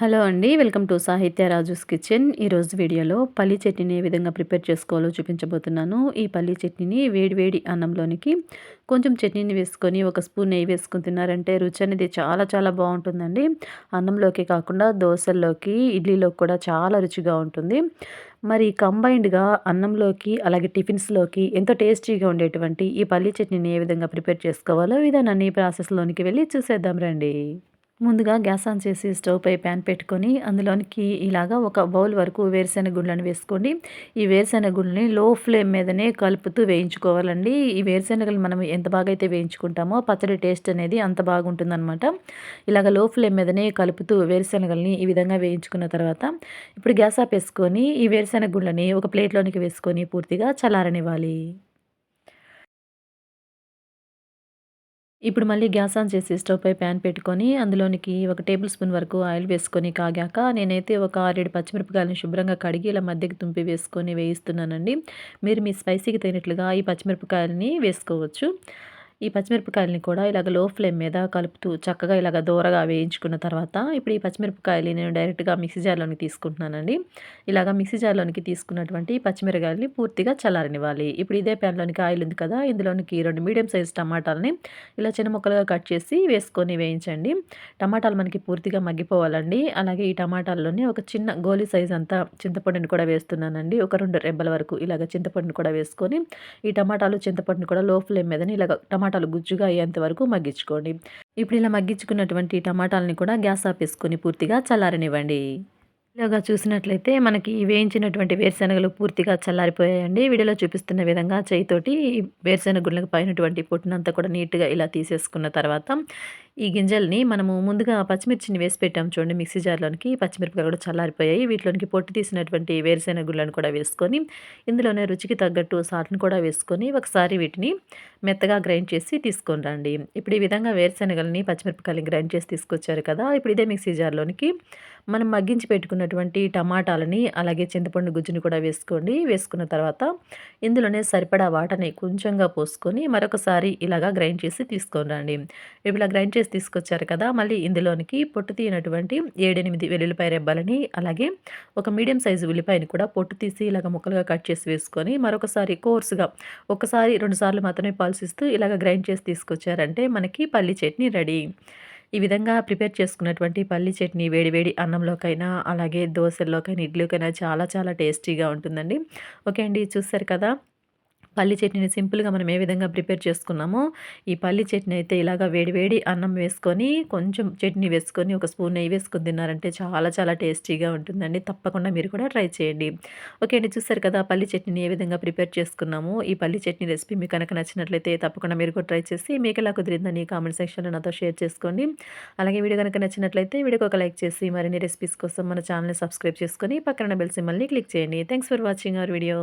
Hello అండి welcome to సాహిత్య Raju's kitchen. ఈరోజు వీడియోలో పల్లి చట్నీని ఏ విధంగా ప్రిపేర్ చేసుకోవాలో చూపించబోతున్నాను. ఈ పల్లి చట్నీని వేడివేడి అన్నంలోనికి కొంచెం చట్నీని వేసుకొని ఒక స్పూన్ నెయ్యి వేసుకొని తిన్నారంటే రుచి అనేది చాలా చాలా బాగుంటుందండి. అన్నంలోకి కాకుండా దోశల్లోకి ఇడ్లీలోకి కూడా చాలా రుచిగా ఉంటుంది. మరి కంబైన్డ్గా అన్నంలోకి అలాగే టిఫిన్స్లోకి ఎంతో టేస్టీగా ఉండేటువంటి ఈ పల్లి చట్నీని ఏ విధంగా ప్రిపేర్ చేసుకోవాలో విధానాన్ని ప్రాసెస్లోనికి వెళ్ళి చూసేద్దాం రండి. ముందుగా గ్యాస్ ఆన్ చేసి స్టవ్ పై ప్యాన్ పెట్టుకొని అందులోనికి ఇలాగా ఒక బౌల్ వరకు వేరుశెనగ గుండ్లను వేసుకోండి. ఈ వేరుశెనగ గుండ్లని లో ఫ్లేమ్ మీదనే కలుపుతూ వేయించుకోవాలండి. ఈ వేరుశెనగలు మనం ఎంత బాగా అయితే వేయించుకుంటామో పచ్చడి టేస్ట్ అనేది అంత బాగుంటుందన్నమాట. ఇలాగ లో ఫ్లేమ్ మీదనే కలుపుతూ వేరుశెనగల్ని ఈ విధంగా వేయించుకున్న తర్వాత ఇప్పుడు గ్యాస్ ఆఫ్ వేసుకొని ఈ వేరుశెనగ గుండ్లని ఒక ప్లేట్లోనికి వేసుకొని పూర్తిగా చల్లారనివ్వాలి. ఇప్పుడు మళ్ళీ గ్యాస్ ఆన్ చేసి స్టవ్ పై ప్యాన్ పెట్టుకొని అందులోనికి ఒక టేబుల్ స్పూన్ వరకు ఆయిల్ వేసుకొని కాగాక నేనైతే ఒక ఆరేడు పచ్చిమిరపకాయలను శుభ్రంగా కడిగి ఇలా మధ్యకి తుంపి వేసుకొని వేయిస్తున్నానండి. మీరు మీ స్పైసీకి తగినట్లుగా ఈ పచ్చిమిరపకాయలని వేసుకోవచ్చు. ఈ పచ్చిమిరపకాయలని కూడా ఇలాగ లో ఫ్లేమ్ మీద కలుపుతూ చక్కగా ఇలాగ దూరగా వేయించుకున్న తర్వాత ఇప్పుడు ఈ పచ్చిమిరపకాయలు నేను డైరెక్ట్గా మిక్సీ జార్లోనికి తీసుకుంటున్నానండి. ఇలాగ మిక్సీ జార్లోనికి తీసుకున్నటువంటి పచ్చిమిరకాయలని పూర్తిగా చల్లారనివ్వాలి. ఇప్పుడు ఇదే ప్యాన్లోనికి ఆయిల్ ఉంది కదా ఇందులోనికి రెండు మీడియం సైజ్ టమాటాలని ఇలా చిన్న ముక్కలుగా కట్ చేసి వేసుకొని వేయించండి. టమాటాలు మనకి పూర్తిగా మగ్గిపోవాలండి. అలాగే ఈ టమాటాల్లోనే ఒక చిన్న గోలీ సైజ్ అంతా చింతపండుని కూడా వేస్తున్నానండి. ఒక రెండు రెబ్బల వరకు ఇలాగ చింతపండుని కూడా వేసుకొని ఈ టమాటాలు చింతపండుని కూడా లో ఫ్లేమ్ మీదని ఇలాగ టమాటా టమాటాలు గుజ్జుగా అయ్యేంత వరకు మగ్గించుకోండి. ఇప్పుడు ఇలా మగ్గించుకున్నటువంటి టమాటాలని కూడా గ్యాస్ ఆపేసుకొని పూర్తిగా చల్లారనివ్వండి. ఇలాగా చూసినట్లయితే మనకి వేయించినటువంటి వేరుశనగలు పూర్తిగా చల్లారిపోయాయండి. వీడియోలో చూపిస్తున్న విధంగా చేయితోటి వేరుశెనగ గుళ్ళకి పైనటువంటి పొట్టునంతా కూడా నీట్గా ఇలా తీసేసుకున్న తర్వాత ఈ గింజల్ని మనము ముందుగా పచ్చిమిర్చిని వేసి పెట్టాం చూడండి మిక్సీ జార్లోనికి. పచ్చిమిరపకాయలు కూడా చల్లారిపోయాయి. వీటిలోనికి పొట్టి తీసినటువంటి వేరుశెనగ గుళ్ళను కూడా వేసుకొని ఇందులోనే రుచికి తగ్గట్టు సాల్ట్ని కూడా వేసుకొని ఒకసారి వీటిని మెత్తగా గ్రైండ్ చేసి తీసుకొని రండి. ఇప్పుడు ఈ విధంగా వేరుశెనగల్ని పచ్చిమిరపకాయలు గ్రైండ్ చేసి తీసుకొచ్చారు కదా ఇప్పుడు ఇదే మిక్సీ జార్లోనికి మనం మగ్గించి పెట్టుకున్నటువంటి టమాటాలని అలాగే చింతపండు గుజ్జుని కూడా వేసుకోండి. వేసుకున్న తర్వాత ఇందులోనే సరిపడా వాటని కొంచెంగా పోసుకొని మరొకసారి ఇలాగా గ్రైండ్ చేసి తీసుకొని రండి. ఇప్పుడు ఇలా గ్రైండ్ చేసి తీసుకొచ్చారు కదా మళ్ళీ ఇందులోనికి పొట్టు తీయనటువంటి ఏడెనిమిది వెల్లుల్లిపాయ రెబ్బలని అలాగే ఒక మీడియం సైజు ఉల్లిపాయని కూడా పొట్టు తీసి ఇలాగ ముక్కలుగా కట్ చేసి వేసుకొని మరొకసారి కోర్సుగా ఒకసారి రెండుసార్లు మాత్రమే పాల్సిస్తూ ఇలాగ గ్రైండ్ చేసి తీసుకొచ్చారంటే మనకి పల్లి చట్నీ రెడీ. ఈ విధంగా ప్రిపేర్ చేసుకున్నటువంటి పల్లి చట్నీ వేడివేడి అన్నంలోకైనా అలాగే దోశల్లోకైనా ఇడ్లీకైనా చాలా చాలా టేస్టీగా ఉంటుందండి. ఓకే అండి చూస్తారు కదా? పల్లి చట్నీని సింపుల్గా మనం ఏ విధంగా ప్రిపేర్ చేసుకున్నామో ఈ పల్లి చట్నీ అయితే ఇలాగ వేడివేడి అన్నం వేసుకొని కొంచెం చట్నీ వేసుకొని ఒక స్పూన్ నెయ్యి వేసుకొని తిన్నారంటే చాలా చాలా టేస్టీగా ఉంటుందండి. తప్పకుండా మీరు కూడా ట్రై చేయండి. ఓకే అండి చూస్తారు కదా పల్లి చట్నీని ఏ విధంగా ప్రిపేర్ చేసుకున్నాము ఈ పల్లి చట్నీ రెసిపీ మీకు కనుక నచ్చినట్లయితే తప్పకుండా మీరు కూడా ట్రై చేసి మీకు ఎలా కుదిరిందని కామెంట్ సెక్షన్లో నాతో షేర్ చేసుకోండి. అలాగే వీడియో కనుక నచ్చినట్లయితే వీడియోకి ఒక లైక్ చేసి మరిన్ని రెసిపీస్ కోసం మన ఛానల్ని సబ్స్క్రైబ్ చేసుకొని పక్కన బెల్ సిమ్మల్ని క్లిక్ చేయండి. Thanks for watching our video.